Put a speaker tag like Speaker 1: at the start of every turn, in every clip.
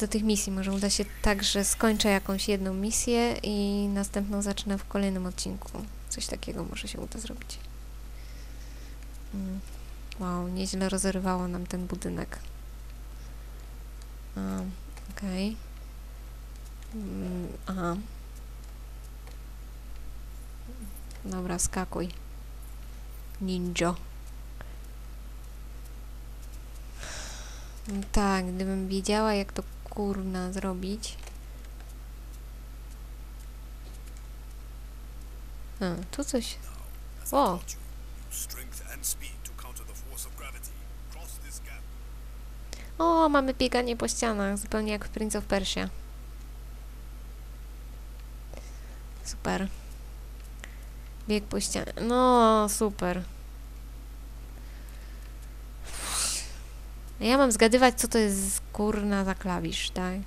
Speaker 1: do tych misji. Może uda się tak, że skończę jakąś jedną misję i następną zacznę w kolejnym odcinku. Coś takiego może się uda zrobić. Mm. Wow, nieźle rozrywało nam ten budynek. Okej. Mm, aha. Dobra, skakuj. Ninja. Mm, Tak, gdybym wiedziała, jak to kurna zrobić. A, tu coś. O. O, mamy bieganie po ścianach, zupełnie jak w Prince of Persia. Super. Bieg po ścianach. No, super. Ja mam zgadywać, co to jest kurna za klawisz, tak?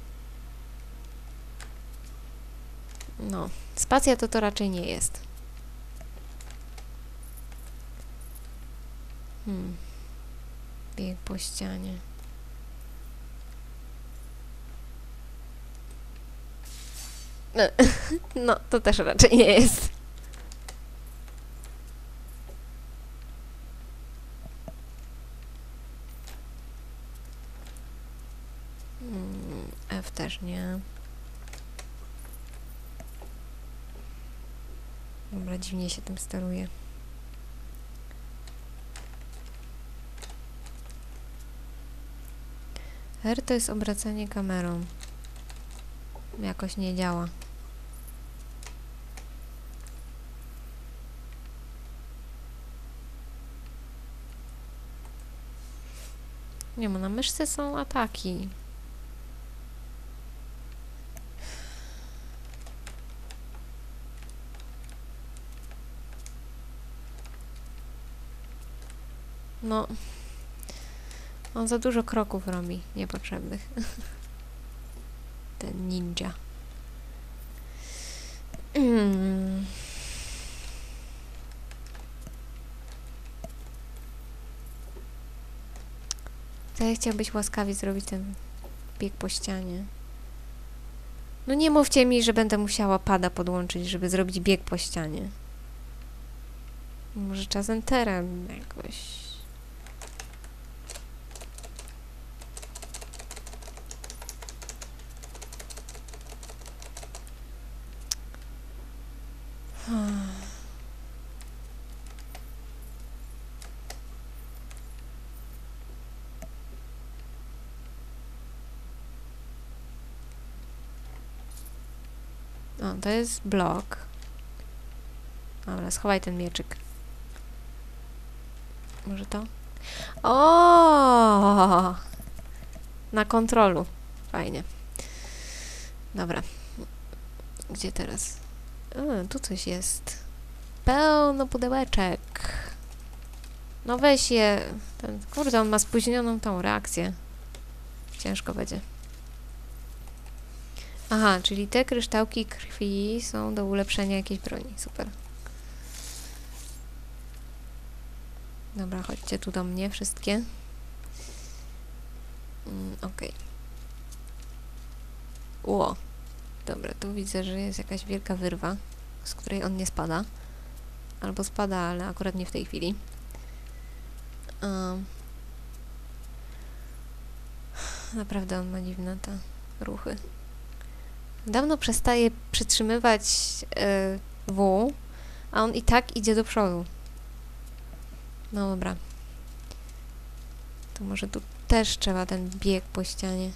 Speaker 1: No, spacja to to raczej nie jest. Hmm. Bieg po ścianie. No, to też raczej nie jest. Mm, F też nie. Dobra, dziwnie się tym steruje. R to jest obracanie kamerą. Jakoś nie działa. Nie ma, na myszce są ataki. No. On za dużo kroków robi, niepotrzebnych. Ten ninja. Mm. To ja chciałbyś łaskawie zrobić ten bieg po ścianie. No nie mówcie mi, że będę musiała pada podłączyć, żeby zrobić bieg po ścianie. Może czas enterem jakoś. O, to jest blok. Dobra, schowaj ten mieczyk. Może to? O! Na kontrolu. Fajnie. Dobra. Gdzie teraz? O, tu coś jest. Pełno pudełeczek. No weź je. Ten, kurde, on ma spóźnioną tą reakcję. Ciężko będzie. Aha, czyli te kryształki krwi są do ulepszenia jakiejś broni. Super. Dobra, chodźcie tu do mnie wszystkie. Mm, Okej. Ło. Dobra, tu widzę, że jest jakaś wielka wyrwa, z której on nie spada. Albo spada, ale akurat nie w tej chwili. Um. Naprawdę on ma dziwne te ruchy. Dawno przestaje przytrzymywać y, W, a on i tak idzie do przodu. No dobra. To może tu też trzeba ten bieg po ścianie.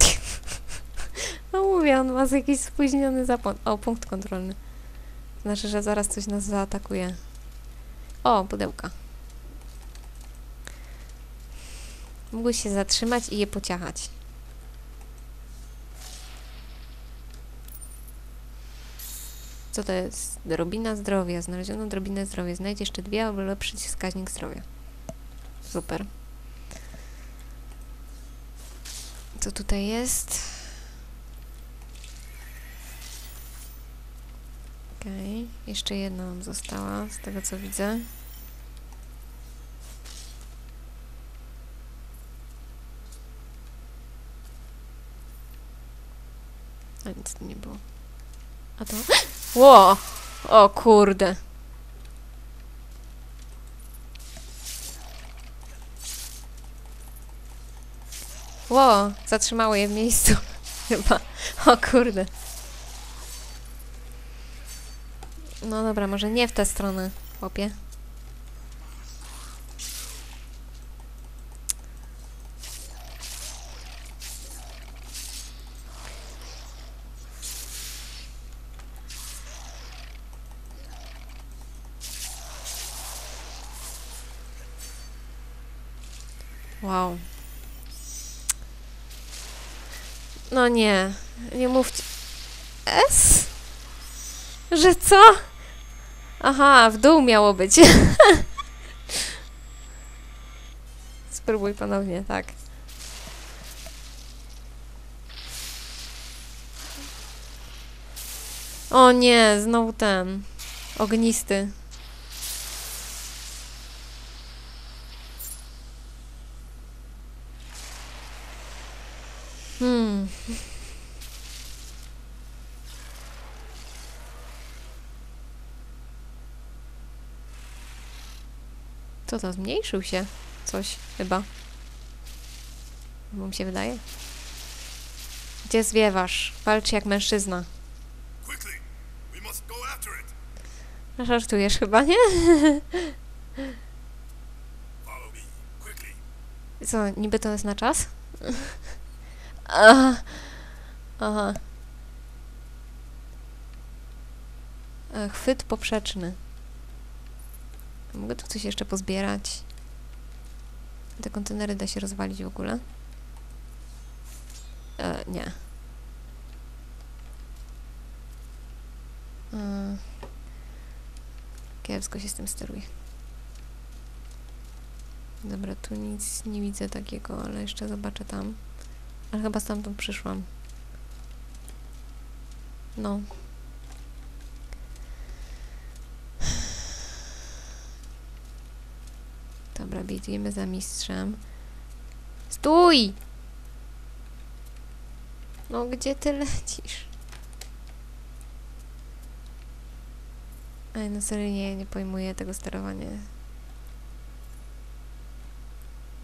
Speaker 1: No mówię, on ma jakiś spóźniony zapłon. O, punkt kontrolny. Znaczy, że zaraz coś nas zaatakuje. O, pudełka. Mógłbyś się zatrzymać i je pociachać. Co to jest? Drobina zdrowia. Znaleziono drobinę zdrowia. Znajdź jeszcze dwie, aby ulepszyć wskaźnik zdrowia. Super. Co tutaj jest? ok Jeszcze jedna nam została, z tego co widzę. A nic nie było. A to... Ło! O kurde. Ło! Zatrzymało je w miejscu. Chyba. O kurde. No dobra, może nie w tę stronę, chłopie. Wow. No nie, nie mówcie. S? Że co? Aha, w dół miało być. Spróbuj ponownie, tak. O nie, znowu ten. Ognisty. Hmm. Co to? Zmniejszył się coś chyba. Bo mi się wydaje. Gdzie zwiewasz? Walcz jak mężczyzna.
Speaker 2: It!
Speaker 1: Żartujesz chyba, nie? Co, niby to jest na czas? Aha. Aha. E, Chwyt poprzeczny. Mogę tu coś jeszcze pozbierać? Te kontenery da się rozwalić w ogóle? E, nie. E, kiepsko się z tym steruje. Dobra, tu nic nie widzę takiego, ale jeszcze zobaczę tam. Ale chyba stamtąd przyszłam. No. Dobra, biegniemy za mistrzem. Stój! No, gdzie ty lecisz? Ej, no serio, nie, nie pojmuję tego sterowania.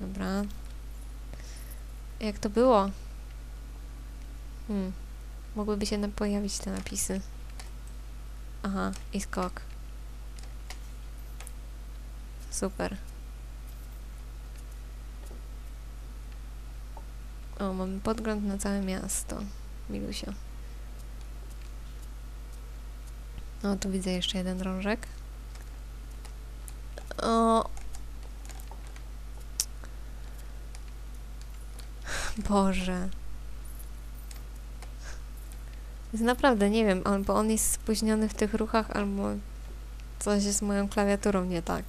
Speaker 1: Dobra. Jak to było? Hmm. Mogłyby się pojawić te napisy. Aha, i skok. Super. O, mamy podgląd na całe miasto. Milusio. O, tu widzę jeszcze jeden drążek. O, Boże. Jest naprawdę, nie wiem, albo on jest spóźniony w tych ruchach, albo coś jest z moją klawiaturą nie tak.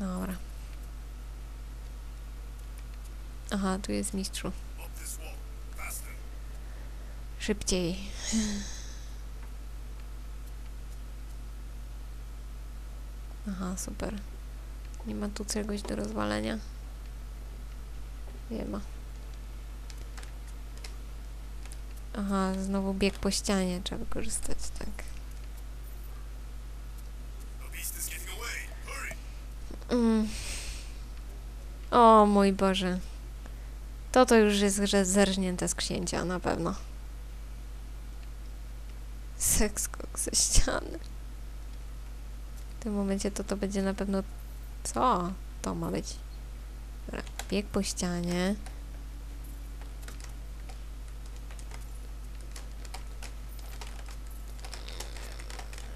Speaker 1: Dobra. Aha, tu jest mistrzu. Szybciej. Aha, super. Nie ma tu czegoś do rozwalenia? Nie ma. Aha, znowu bieg po ścianie trzeba wykorzystać, tak. Mm. O mój Boże. To to już jest zerżnięte z księcia, na pewno. Sekskok ze ściany. Tym momencie to to będzie na pewno... Co to ma być? Dobra, bieg po ścianie.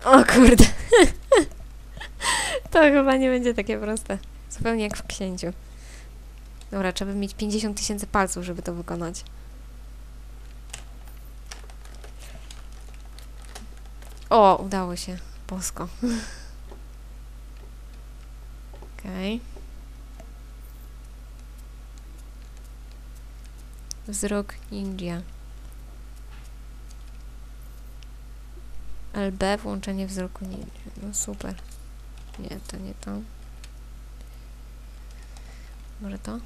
Speaker 1: O kurde. To chyba nie będzie takie proste. Zupełnie jak w księciu. Dobra, trzeba mieć 50 tysięcy palców, żeby to wykonać. O, udało się. Bosko. Okej. Wzrok ninja. LB, włączenie wzroku ninja. No super. Nie, to nie to. Może to?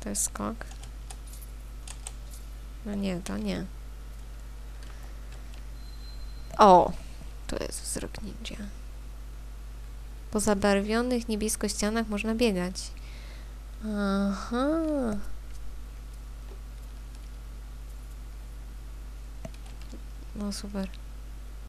Speaker 1: To jest skok. No nie, to nie. O! To jest wzrok ninja. Po zabarwionych niebiesko ścianach można biegać. Aha. No super.